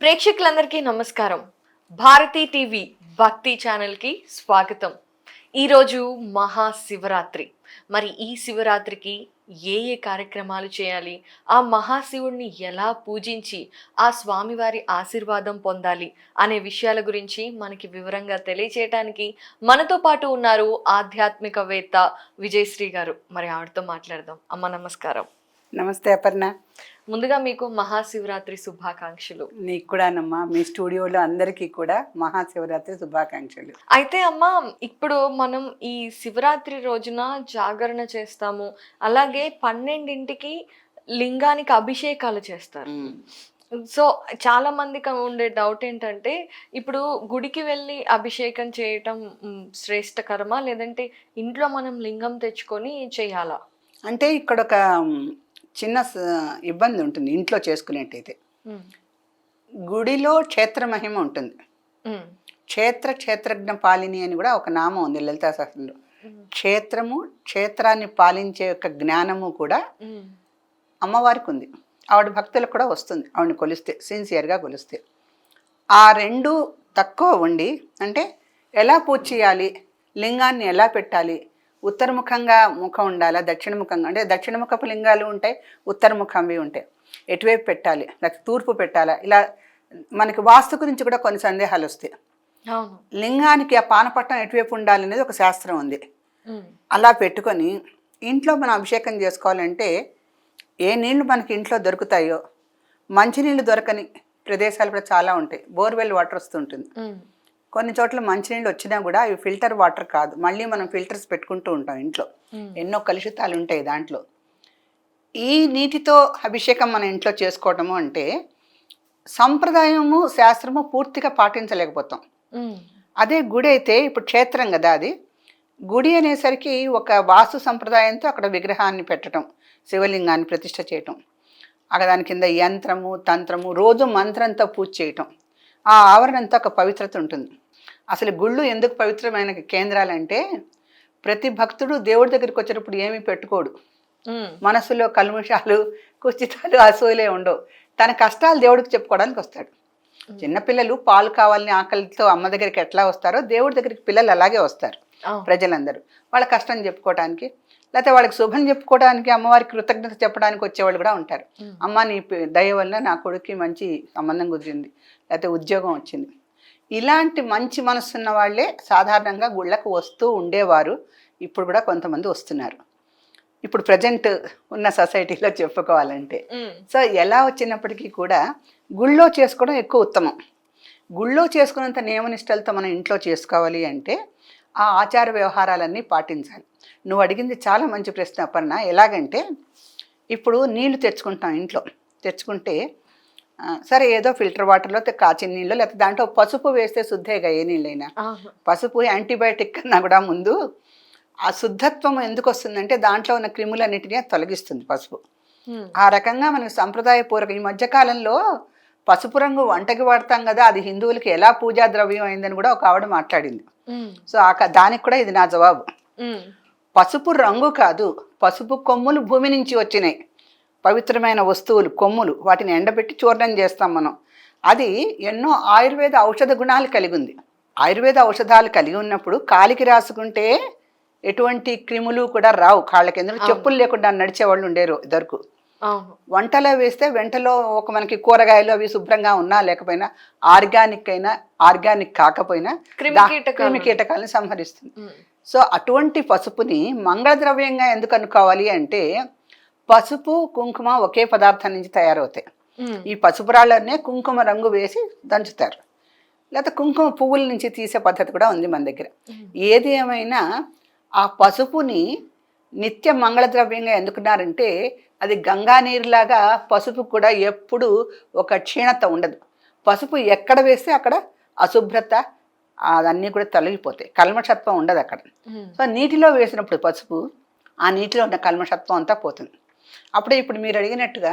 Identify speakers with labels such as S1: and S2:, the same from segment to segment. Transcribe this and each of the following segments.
S1: ప్రేక్షకులందరికీ నమస్కారం. భారతీ టీవీ భక్తి ఛానల్కి స్వాగతం. ఈరోజు మహాశివరాత్రి. మరి ఈ శివరాత్రికి ఏ ఏ కార్యక్రమాలు చేయాలి? ఆ మహాశివుణ్ణి ఎలా పూజించి ఆ స్వామివారి ఆశీర్వాదం పొందాలి అనే విషయాల గురించి మనకి వివరంగా తెలియచేయటానికి మనతో పాటు ఉన్నారు ఆధ్యాత్మికవేత్త విజయశ్రీ గారు. మరి ఆవిడతో మాట్లాడదాం. అమ్మ నమస్కారం.
S2: నమస్తే అపర్ణ.
S1: ముందుగా మీకు మహాశివరాత్రి శుభాకాంక్షలు.
S2: నీకు కూడానమ్మా మీ స్టూడియోలో అందరికీ కూడా మహాశివరాత్రి శుభాకాంక్షలు.
S1: అయితే అమ్మ ఇప్పుడు మనం ఈ శివరాత్రి రోజున జాగరణ చేస్తాము. అలాగే పన్నెండింటికి లింగానికి అభిషేకాలు చేస్తారు. సో చాలా మందికి ఉండే డౌట్ ఏంటంటే ఇప్పుడు గుడికి వెళ్ళి అభిషేకం చేయటం శ్రేష్టకరమా? లేదంటే ఇంట్లో మనం లింగం తెచ్చుకొని చేయాలా?
S2: అంటే ఇక్కడ ఒక చిన్న ఇబ్బంది ఉంటుంది ఇంట్లో చేసుకునేట్టయితే గుడిలో క్షేత్ర మహిమ ఉంటుంది. క్షేత్ర క్షేత్రజ్ఞ పాలిని అని కూడా ఒక నామం ఉంది లలితా శాస్త్రంలో. క్షేత్రము క్షేత్రాన్ని పాలించే యొక్క జ్ఞానము కూడా అమ్మవారికి ఉంది. ఆవిడ భక్తులకు కూడా వస్తుంది. ఆవిడని కొలిస్తే సిన్సియర్గా కొలిస్తే. ఆ రెండు తక్కువ ఉండి అంటే ఎలా పూజ చేయాలి లింగాన్ని ఎలా పెట్టాలి ఉత్తరముఖంగా ముఖం ఉండాలా? దక్షిణముఖంగా? అంటే దక్షిణముఖపు లింగాలు ఉంటాయి ఉత్తరముఖంవి ఉంటాయి. ఎటువైపు పెట్టాలి? లేకపోతే తూర్పు పెట్టాలా? ఇలా మనకి వాస్తు గురించి కూడా కొన్ని సందేహాలు వస్తాయి. లింగానికి ఆ పానపట్టం ఎటువైపు ఉండాలి అనేది ఒక శాస్త్రం ఉంది. అలా పెట్టుకొని ఇంట్లో మనం అభిషేకం చేసుకోవాలంటే ఏ నీళ్ళు మనకి ఇంట్లో దొరుకుతాయో మంచినీళ్ళు దొరకని ప్రదేశాలు కూడా చాలా ఉంటాయి. బోర్వెల్ వాటర్ వస్తుంటుంది కొన్ని చోట్ల మంచినీళ్ళు వచ్చినా కూడా అవి ఫిల్టర్ వాటర్ కాదు. మళ్ళీ మనం ఫిల్టర్స్ పెట్టుకుంటూ ఉంటాం ఇంట్లో. ఎన్నో కలుషితాలు ఉంటాయి దాంట్లో. ఈ నీటితో అభిషేకం మన ఇంట్లో చేసుకోవటము అంటే సంప్రదాయము శాస్త్రము పూర్తిగా పాటించలేకపోతాం. అదే గుడి అయితే ఇప్పుడు క్షేత్రం కదా అది. గుడి అనేసరికి ఒక వాస్తు సంప్రదాయంతో అక్కడ విగ్రహాన్ని పెట్టడం శివలింగాన్ని ప్రతిష్ఠ చేయటం. అక్కడ దాని కింద యంత్రము తంత్రము రోజు మంత్రంతో పూజ చేయటం. ఆ ఆవరణంతో ఒక పవిత్రత ఉంటుంది. అసలు గుళ్ళు ఎందుకు పవిత్రమైన కేంద్రాలంటే ప్రతి భక్తుడు దేవుడి దగ్గరికి వచ్చినప్పుడు ఏమీ పెట్టుకోడు. మనసులో కల్ముషాలు కుచితాలు అసూలే ఉండవు. తన కష్టాలు దేవుడికి చెప్పుకోవడానికి వస్తాడు. చిన్నపిల్లలు పాలు కావాలని ఆకలితో అమ్మ దగ్గరికి ఎట్లా వస్తారో దేవుడి దగ్గరికి పిల్లలు అలాగే వస్తారు. ప్రజలందరూ. వాళ్ళ కష్టం చెప్పుకోవడానికి లేకపోతే వాళ్ళకి శుభం చెప్పుకోవడానికి అమ్మవారికి కృతజ్ఞత చెప్పడానికి వచ్చేవాళ్ళు కూడా ఉంటారు. అమ్మ నీ దయ వల్ల నా కొడుక్కి మంచి సంబంధం కుదిరింది. లేకపోతే ఉద్యోగం వచ్చింది. ఇలాంటి మంచి మనసున్న వాళ్ళే సాధారణంగా గుళ్ళకు వస్తూ ఉండేవారు. ఇప్పుడు కూడా కొంతమంది వస్తున్నారు. ఇప్పుడు ప్రజెంట్ ఉన్న సొసైటీలో చెప్పుకోవాలంటే. సో ఎలా వచ్చినప్పటికీ కూడా గుళ్ళో చేసుకోవడం ఎక్కువ ఉత్తమం. గుళ్ళో చేసుకున్నంత నియమనిష్టలతో మనం ఇంట్లో చేసుకోవాలి అంటే ఆ ఆచార వ్యవహారాలన్నీ పాటించాలి. నువ్వు అడిగింది చాలా మంచి ప్రశ్న అపర్ణ. ఎలాగంటే ఇప్పుడు నీళ్ళు తెచ్చుకుంటాం ఇంట్లో. తెచ్చుకుంటే సరే ఏదో ఫిల్టర్ వాటర్లో కాచిన నీళ్ళు లేకపోతే దాంట్లో పసుపు వేస్తే శుద్ధేగా ఏ నీళ్ళైనా. పసుపు యాంటీబయాటిక్ కన్నా కూడా ముందు ఆ శుద్ధత్వం ఎందుకు వస్తుందంటే దాంట్లో ఉన్న క్రిములన్నిటినీ తొలగిస్తుంది పసుపు. ఆ రకంగా మనకి సంప్రదాయపూర్వక ఈ మధ్యకాలంలో పసుపు రంగు వంటకి వాడతాం కదా అది హిందువులకి ఎలా పూజా ద్రవ్యం అయిందని కూడా ఒక ఆవిడ మాట్లాడింది. సో ఆ దానికి కూడా ఇది నా జవాబు. పసుపు రంగు కాదు పసుపు కొమ్ములు భూమి నుంచి వచ్చినాయి. పవిత్రమైన వస్తువులు కొమ్ములు వాటిని ఎండబెట్టి చూర్ణం చేస్తాం మనం. అది ఎన్నో ఆయుర్వేద ఔషధ గుణాలు కలిగి ఉంది. ఆయుర్వేద ఔషధాలు కలిగి ఉన్నప్పుడు కాలికి రాసుకుంటే ఎటువంటి క్రిములు కూడా రావు. కాళ్ళకి ఎందుకంటే చెప్పులు లేకుండా నడిచేవాళ్ళు ఉండేరు ఇద్దరుకు.
S1: అవును
S2: వంటలో వేస్తే వెంటలో ఒక మనకి కూరగాయలు అవి శుభ్రంగా ఉన్నా లేకపోయినా ఆర్గానిక్ అయినా ఆర్గానిక్ కాకపోయినా
S1: క్రిమి
S2: కీటకాలను సంహరిస్తుంది. సో అటువంటి పసుపుని మంగళద్రవ్యంగా ఎందుకు అనుకోవాలి అంటే పసుపు కుంకుమ ఒకే పదార్థం నుంచి తయారవుతాయి. ఈ పసుపు రాళ్ళనే కుంకుమ రంగు వేసి దంచుతారు. లేకపోతే కుంకుమ పువ్వుల నుంచి తీసే పద్ధతి కూడా ఉంది మన దగ్గర. ఏది ఏమైనా ఆ పసుపుని నిత్య మంగళద్రవ్యంగా ఎందుకున్నారంటే అది గంగా నీరులాగా పసుపు కూడా ఎప్పుడు ఒక క్షీణత ఉండదు. పసుపు ఎక్కడ వేస్తే అక్కడ అశుభ్రత అదన్నీ కూడా తొలగిపోతాయి. కల్మషత్వం ఉండదు అక్కడ. సో నీటిలో వేసినప్పుడు పసుపు ఆ నీటిలో ఉన్న కల్మషత్వం అంతా పోతుంది. అప్పుడే ఇప్పుడు మీరు అడిగినట్టుగా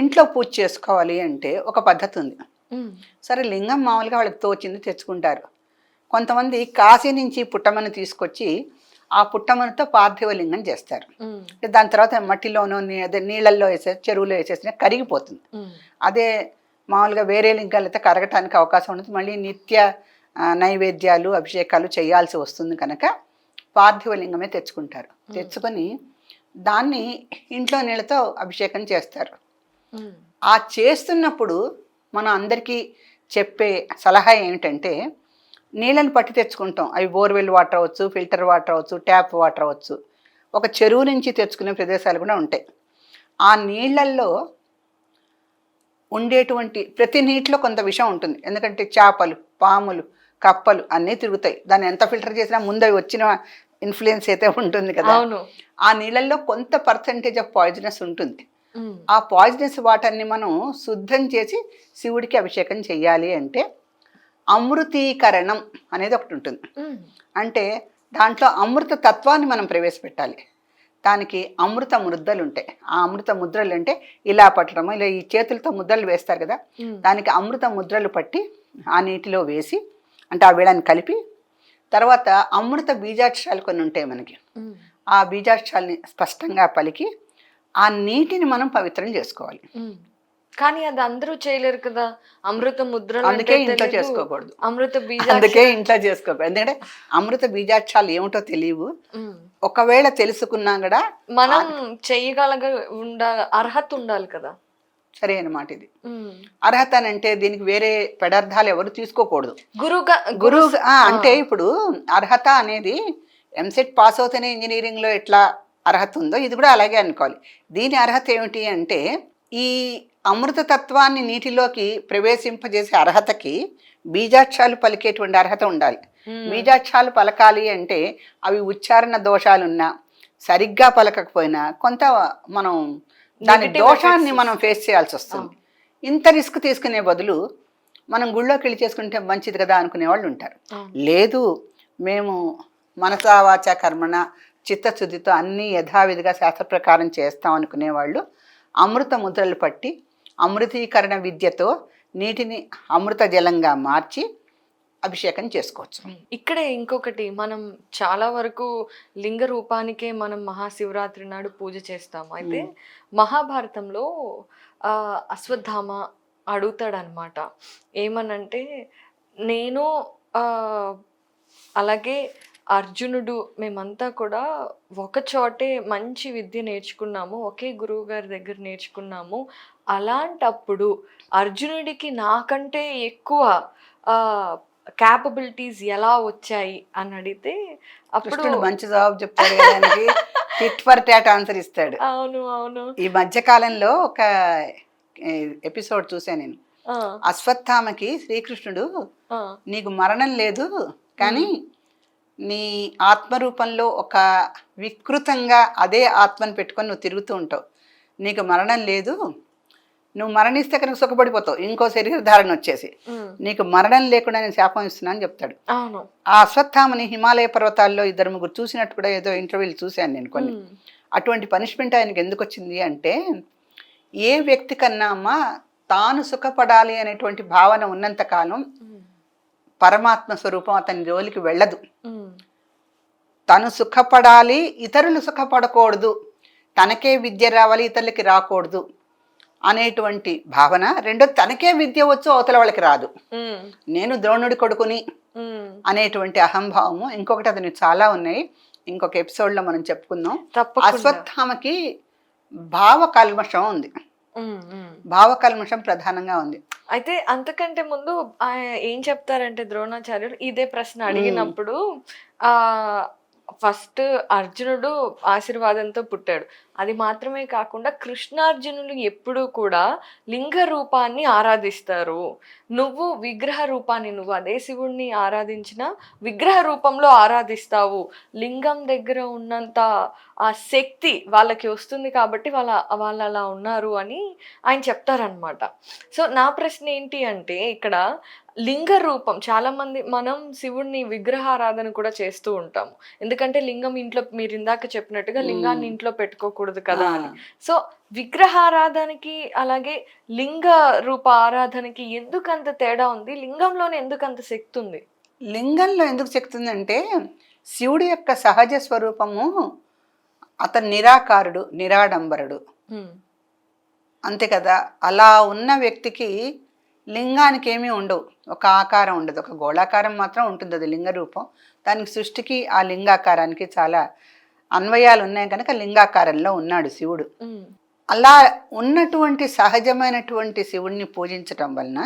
S2: ఇంట్లో పూజ చేసుకోవాలి అంటే ఒక పద్ధతి ఉంది. సరే లింగం మామూలుగా వాళ్ళకి తోచింది తెచ్చుకుంటారు. కొంతమంది కాశీ నుంచి పుట్టమని తీసుకొచ్చి ఆ పుట్టమనితో పార్థివ లింగం చేస్తారు దాని తర్వాత మట్టిలోనూ అదే నీళ్ళల్లో వేసే చెరువులో వేసేసిన కరిగిపోతుంది. అదే మామూలుగా వేరే లింగాలు అయితే కరగటానికి అవకాశం ఉంటుంది మళ్ళీ నిత్య నైవేద్యాలు అభిషేకాలు చేయాల్సి వస్తుంది కనుక పార్థివ లింగమే తెచ్చుకుంటారు తెచ్చుకొని దాన్ని ఇంట్లో నీళ్ళతో అభిషేకం చేస్తారు. ఆ చేస్తున్నప్పుడు మనం అందరికీ చెప్పే సలహా ఏమిటంటే నీళ్ళని పట్టి తెచ్చుకుంటాం. అవి బోర్వెల్ వాటర్ అవ్వచ్చు ఫిల్టర్ వాటర్ అవ్వచ్చు ట్యాప్ వాటర్ అవ్వచ్చు. ఒక చెరువు నుంచి తెచ్చుకునే ప్రదేశాలు కూడా ఉంటాయి. ఆ నీళ్ళల్లో ఉండేటువంటి ప్రతి నీటిలో కొంత విషం ఉంటుంది. ఎందుకంటే చేపలు పాములు కప్పలు అన్నీ తిరుగుతాయి. దాన్ని ఎంత ఫిల్టర్ చేసినా ముందు అవి వచ్చిన ఇన్ఫ్లుయెన్స్ అయితే ఉంటుంది కదా.
S1: అవును.
S2: ఆ నీళ్ళల్లో కొంత పర్సంటేజ్ ఆఫ్ పాయిజనస్ ఉంటుంది. ఆ పాయిజనస్ వాటర్ని మనం శుద్ధం చేసి శివుడికి అభిషేకం చెయ్యాలి అంటే అమృతీకరణం అనేది ఒకటి ఉంటుంది. అంటే దాంట్లో అమృత తత్వాన్ని మనం ప్రవేశపెట్టాలి. దానికి అమృత ముద్రలు ఉంటాయి. ఆ అమృత ముద్రలు అంటే ఇలా పట్టడము ఇలా ఈ చేతులతో ముద్రలు వేస్తారు కదా. దానికి అమృత ముద్రలు పట్టి ఆ నీటిలో వేసి అంటే ఆ వేళని కలిపి తర్వాత అమృత బీజాక్షరాలు కొన్ని ఉంటాయి మనకి. ఆ బీజాక్షరాల్ని స్పష్టంగా పలికి ఆ నీటిని మనం పవిత్రం చేసుకోవాలి.
S1: కానీ అది అందరూ చేయలేరు కదా. అమృత ముద్రలు
S2: అందుకే ఇంట్లో. చేసుకోకూడదు.
S1: అమృత బీజ
S2: అందుకే ఇంట్లో చేసుకోకూడదు. ఎందుకంటే అమృత బీజాక్షరాలు ఏమిటో తెలియవు. ఒకవేళ తెలుసుకున్నా కూడా
S1: మనం చెయ్యగలగ ఉండాలి అర్హత ఉండాలి కదా.
S2: సరే అన్నమాట ఇది. అర్హత అని అంటే దీనికి వేరే పదార్థాలు ఎవరు తీసుకోకూడదు.
S1: గురువుగా
S2: గురువు అంటే ఇప్పుడు అర్హత అనేది ఎంసెట్ పాస్ అవుతేనే ఇంజనీరింగ్లో ఎట్లా అర్హత ఉందో ఇది కూడా అలాగే అనుకోవాలి. దీని అర్హత ఏమిటి అంటే ఈ అమృత తత్వాన్ని నీటిలోకి ప్రవేశింపజేసే అర్హతకి బీజాక్షరాలు పలికేటువంటి అర్హత ఉండాలి.
S1: ఉమ్,
S2: బీజాక్షరాలు పలకాలి అంటే అవి ఉచ్చారణ దోషాలున్నా సరిగ్గా పలకకపోయినా కొంత మనం దాని దోషాన్ని మనం ఫేస్ చేయాల్సి వస్తుంది. ఇంత రిస్క్ తీసుకునే బదులు మనం గుళ్ళోకి వెళ్ళి చేసుకుంటే మంచిది కదా అనుకునే వాళ్ళు ఉంటారు. లేదు మేము మనసా వాచ కర్మణ చిత్తశుద్ధితో అన్నీ యథావిధిగా శాస్త్ర ప్రకారం చేస్తాం అనుకునే వాళ్ళు అమృత ముద్రలు పట్టి అమృతీకరణ విద్యతో నీటిని అమృత జలంగా మార్చి అభిషేకం చేసుకోవచ్చు.
S1: ఇక్కడే ఇంకొకటి మనం చాలా వరకు లింగ రూపానికే మనం మహాశివరాత్రి నాడు పూజ చేస్తాము. అయితే మహాభారతంలో అశ్వత్థామ అడుగుతాడనమాట ఏమనంటే నేను అలాగే అర్జునుడు మేమంతా కూడా ఒక చోటే మంచి విద్య నేర్చుకున్నాము ఒకే గురువు గారి దగ్గర నేర్చుకున్నాము. అలాంటప్పుడు అర్జునుడికి నాకంటే ఎక్కువ క్యాపబిలిటీస్ ఎలా వచ్చాయి అని అడిగితే అప్పుడు
S2: మంచి జవాబు చెప్తాడు టిట్ ఫర్ టాట్ ఆన్సర్ ఇస్తాడు.
S1: అవును అవును.
S2: ఈ మధ్య కాలంలో ఒక ఎపిసోడ్ చూసాను నేను. అశ్వత్థామకి శ్రీకృష్ణుడు నీకు మరణం లేదు కానీ నీ ఆత్మరూపంలో ఒక వికృతంగా అదే ఆత్మను పెట్టుకొని నువ్వు తిరుగుతూ ఉంటావు. నీకు మరణం లేదు. నువ్వు మరణిస్తే కనుక సుఖపడిపోతావు. ఇంకో శరీర ధారణ వచ్చేసి. నీకు మరణం లేకుండా నేను శాపం ఇస్తున్నాను అని చెప్తాడు. ఆ అశ్వత్థామని హిమాలయ పర్వతాల్లో ఇద్దరు ముగ్గురు చూసినట్టు కూడా ఏదో ఇంటర్వ్యూలు చూశాను నేను కొన్ని. అటువంటి పనిష్మెంట్ ఆయనకి ఎందుకు వచ్చింది అంటే ఏ వ్యక్తి కన్నా అమ్మ తాను సుఖపడాలి అనేటువంటి భావన ఉన్నంత కాలం
S1: ఉమ్,
S2: పరమాత్మ స్వరూపం అతని జోలికి వెళ్ళదు. తను సుఖపడాలి ఇతరులు సుఖపడకూడదు. తనకే విద్య రావాలి ఇతరులకి రాకూడదు అనేటువంటి భావన రెండో తనకే విద్య వచ్చు అవతల వాళ్ళకి రాదు. నేను ద్రోణుడి కొడుకుని. అనేటువంటి అహంభావము. ఇంకొకటి అతనికి చాలా ఉన్నాయి. ఇంకొక ఎపిసోడ్లో మనం చెప్పుకుందాం. అశ్వత్థామకి భావ కల్మషం ఉంది.
S1: ఉమ్, ఉమ్.
S2: భావ కల్మషం ప్రధానంగా ఉంది.
S1: అయితే అంతకంటే ముందు ఏం చెప్తారంటే ద్రోణాచార్యులు ఇదే ప్రశ్న అడిగినప్పుడు ఆ ఫస్ట్ అర్జునుడు ఆశీర్వాదంతో పుట్టాడు. అది మాత్రమే కాకుండా కృష్ణార్జునులు ఎప్పుడూ కూడా లింగ రూపాన్ని ఆరాధిస్తారు. నువ్వు విగ్రహ రూపాన్ని నువ్వు అదే శివుణ్ణి ఆరాధించిన విగ్రహ రూపంలో ఆరాధిస్తావు. లింగం దగ్గర ఉన్నంత ఆ శక్తి వాళ్ళకి వస్తుంది కాబట్టి వాళ్ళ వాళ్ళు అలా ఉన్నారు అని ఆయన చెప్తారనమాట సో నా ప్రశ్న ఏంటి అంటే ఇక్కడ లింగ రూపం చాలా మంది మనం శివుణ్ణి విగ్రహారాధన కూడా చేస్తూ ఉంటాము. ఎందుకంటే లింగం ఇంట్లో మీరు ఇందాక చెప్పినట్టుగా లింగాన్ని ఇంట్లో పెట్టుకోకూడదు కదా అని. సో విగ్రహారాధనకి అలాగే లింగ రూప ఆరాధనకి ఎందుకు అంత తేడా ఉంది? లింగంలోనే ఎందుకు అంత శక్తి ఉంది?
S2: లింగంలో ఎందుకు చెప్తుందంటే శివుడి యొక్క సహజ స్వరూపము అతను నిరాకారుడు నిరాడంబరుడు. అంతే కదా? అలా ఉన్న వ్యక్తికి లింగానికి ఏమీ ఉండవు. ఒక ఆకారం ఉండదు. ఒక గోళాకారం మాత్రం ఉంటుంది. అది లింగ రూపం. దానికి సృష్టికి ఆ లింగాకారానికి చాలా అన్వయాలు ఉన్నాయి కనుక లింగాకారంలో ఉన్నాడు శివుడు. అలా ఉన్నటువంటి సహజమైనటువంటి శివుణ్ణి పూజించటం వలన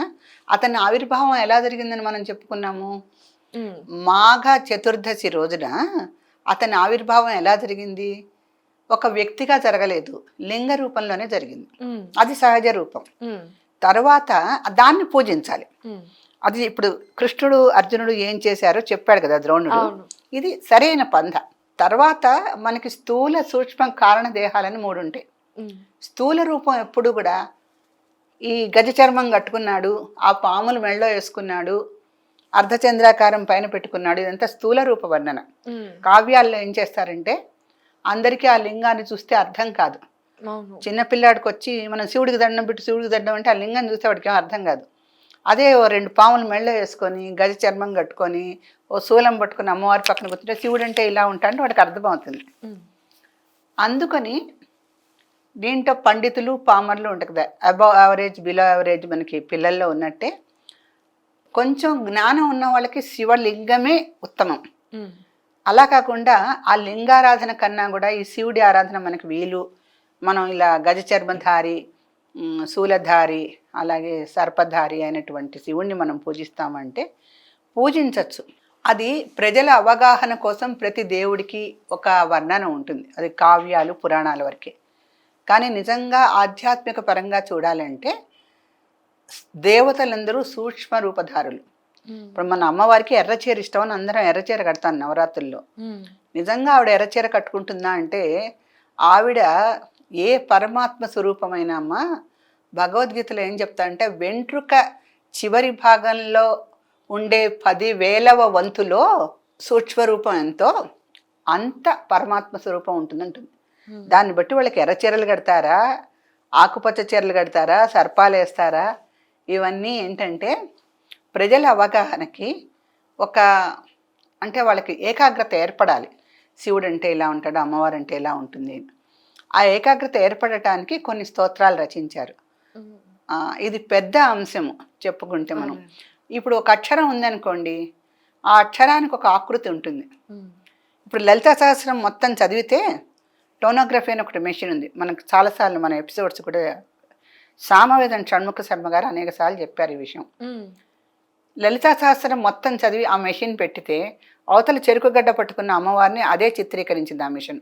S2: అతని ఆవిర్భావం ఎలా జరిగిందని మనం చెప్పుకున్నాము? మాఘ చతుర్దశి రోజున అతని ఆవిర్భావం ఎలా జరిగింది? ఒక వ్యక్తిగా జరగలేదు. లింగ రూపంలోనే జరిగింది. అది సహజ రూపం. తర్వాత దాన్ని పూజించాలి. అది ఇప్పుడు కృష్ణుడు అర్జునుడు ఏం చేశారో చెప్పాడు కదా ద్రోణుడు. ఇది సరైన పంధ. తర్వాత మనకి స్థూల సూక్ష్మ కారణ దేహాలని మూడు ఉంటాయి. స్థూల రూపం ఎప్పుడు కూడా ఈ గజ చర్మం కట్టుకున్నాడు ఆ పాములు మెళ్ళో వేసుకున్నాడు అర్ధచంద్రాకారం పైన పెట్టుకున్నాడు. ఇదంతా స్థూల రూప వర్ణన. కావ్యాల్లో ఏం చేస్తారంటే అందరికీ ఆ లింగాన్ని చూస్తే అర్థం కాదు. చిన్నపిల్లాడికి వచ్చి మనం శివుడికి దండం పెట్టి శివుడికి దండం అంటే ఆ లింగాన్ని చూస్తే వాడికి ఏం అర్థం కాదు. అదే ఓ రెండు పాములు మెళ్ళో వేసుకొని గజ చర్మం కట్టుకొని ఓ శూలం పట్టుకొని అమ్మవారి పక్కన కూర్చుంటే శివుడు అంటే ఇలా ఉంటాడంటే వాడికి అర్థమవుతుంది. అందుకని దీంట్లో పండితులు పామర్లు ఉంటాయి కదా అబౌవ్ యావరేజ్ బిలో యావరేజ్ మనకి పిల్లల్లో ఉన్నట్టే కొంచెం జ్ఞానం ఉన్న వాళ్ళకి శివలింగమే ఉత్తమం. అలా కాకుండా ఆ లింగారాధన కన్నా కూడా ఈ శివుడి ఆరాధన మనకి వీలు. మనం ఇలా గజచర్మధారి శూలధారి అలాగే సర్పధారి అయినటువంటి శివుణ్ణి మనం పూజిస్తామంటే పూజించవచ్చు అది ప్రజల అవగాహన కోసం ప్రతి దేవుడికి ఒక వర్ణన ఉంటుంది. అది కావ్యాలు పురాణాల వరకే. కానీ నిజంగా ఆధ్యాత్మిక పరంగా చూడాలంటే దేవతలందరూ సూక్ష్మ రూపధారులు ఇప్పుడు మన అమ్మవారికి ఎర్రచీర ఇష్టం అని అందరం ఎర్రచీర కడతాం నవరాత్రుల్లో. నిజంగా ఆవిడ ఎర్రచీర కట్టుకుంటుందా అంటే ఆవిడ ఏ పరమాత్మ స్వరూపమైన అమ్మ భగవద్గీతలో ఏం చెప్తా అంటే వెంట్రుక చివరి భాగంలో ఉండే పదివేలవ వంతులో సూక్ష్మరూపం ఎంతో అంత పరమాత్మ స్వరూపం ఉంటుందంటుంది. దాన్ని బట్టి వాళ్ళకి ఎర్ర చీరలు కడతారా ఆకుపచ్చ చీరలు కడతారా సర్పాలు వేస్తారా ఇవన్నీ ఏంటంటే ప్రజల అవగాహనకి ఒక అంటే వాళ్ళకి ఏకాగ్రత ఏర్పడాలి. శివుడు అంటే ఇలా ఉంటాడు అమ్మవారు అంటే ఇలా ఉంటుంది. ఆ ఏకాగ్రత ఏర్పడటానికి కొన్ని స్తోత్రాలు రచించారు. ఇది పెద్ద అంశము చెప్పుకుంటే మనం. ఇప్పుడు ఒక అక్షరం ఉందనుకోండి ఆ అక్షరానికి ఒక ఆకృతి ఉంటుంది. ఇప్పుడు లలితా సహస్రం మొత్తం చదివితే టోనోగ్రఫీ అని ఒకటి మెషిన్ ఉంది. మనకు చాలాసార్లు మన ఎపిసోడ్స్ కూడా సామవేదం షణ్ముఖ శర్మ గారు అనేక సార్లు చెప్పారు ఈ విషయం. లలితా సహస్రం మొత్తం చదివి ఆ మెషిన్ పెట్టితే అవతల చెరుకు గడ్డ పట్టుకున్న అమ్మవారిని అదే చిత్రీకరించింది ఆ మెషిన్.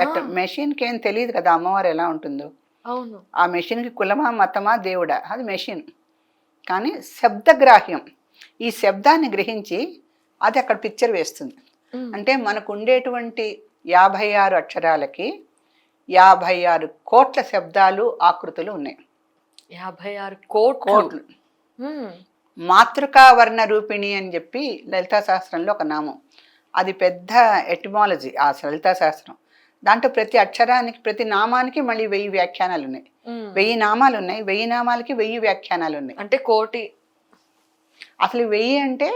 S2: దట్ మెషిన్కి ఏం తెలియదు కదా అమ్మవారు ఎలా ఉంటుందో.
S1: అవును.
S2: ఆ మెషిన్కి కులమా మతమా దేవుడా? అది మెషిన్. కానీ శబ్దగ్రాహ్యం. ఈ శబ్దాన్ని గ్రహించి అది అక్కడ పిక్చర్ వేస్తుంది. అంటే మనకు ఉండేటువంటి యాభై ఆరు అక్షరాలకి యాభై ఆరు కోట్ల శబ్దాలు ఆకృతులు ఉన్నాయి.
S1: యాభై ఆరు కోట్లు.
S2: కోట్లు
S1: ఉమ్,
S2: మాతృకా వర్ణ రూపిణి అని చెప్పి లలితా శాస్త్రంలో ఒక నామం. అది పెద్ద ఎటిమాలజీ ఆ లలితా శాస్త్రం దాంట్లో ప్రతి అక్షరానికి ప్రతి నామానికి మళ్ళీ వెయ్యి వ్యాఖ్యానాలు ఉన్నాయి. వెయ్యి నామాలు ఉన్నాయి. వెయ్యి నామాలకి వెయ్యి వ్యాఖ్యానాలు ఉన్నాయి.
S1: అంటే కోటి.
S2: అసలు వెయ్యి అంటే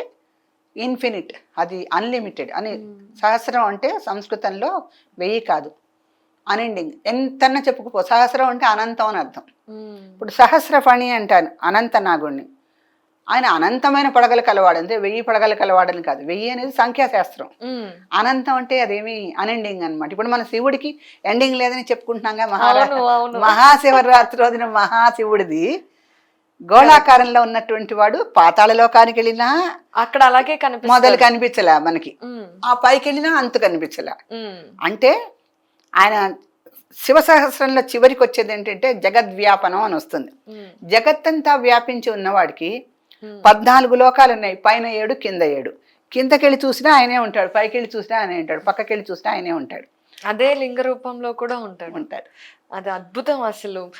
S2: ఇన్ఫినిట్ అది అన్లిమిటెడ్ అని సహస్రం అంటే సంస్కృతంలో వెయ్యి కాదు. అనిండింగ్ ఎంతన్నా చెప్పుకోపో సహస్రం అంటే అనంతం అని అర్థం. ఇప్పుడు సహస్రఫణి అంటాను అనంత నాగుణ్ణి. ఆయన అనంతమైన పడగలు కలవాడు. అంటే వెయ్యి పడగలు కలవాడని కాదు. వెయ్యి అనేది సంఖ్యాశాస్త్రం. అనంతం అంటే అదేమి అన్ఎండింగ్ అన్నమాట. ఇప్పుడు మన శివుడికి ఎండింగ్ లేదని చెప్పుకుంటున్నాగా మహారా
S1: అవును అవును.
S2: మహాశివరాత్రి రోజున మహాశివుడిది. గోళాకారంలో ఉన్నటువంటి వాడు పాతాళ లోకానికి వెళ్ళినా
S1: అక్కడ అలాగే కనిపిస్తుంది
S2: మొదలు కనిపించలే మనకి. ఆ పైకి వెళ్ళినా అంతు కనిపించలే. అంటే ఆయన శివ సహస్రంలో చివరికి వచ్చేది ఏంటంటే జగద్వ్యాపనం అని వస్తుంది. జగత్తంతా వ్యాపించి ఉన్నవాడికి. పద్నాలుగు లోకాలు ఉన్నాయి పైన ఏడు కింద ఏడు. కిందకెళ్ళి చూసినా ఆయనే ఉంటాడు. పైకి వెళ్ళి చూసినా ఆయనే ఉంటాడు. పక్కకెళ్ళి చూసినా ఆయనే ఉంటాడు.
S1: అదే లింగ రూపంలో కూడా ఉంటాడు.
S2: ఉంటాడు.
S1: అది అద్భుతం అసలు.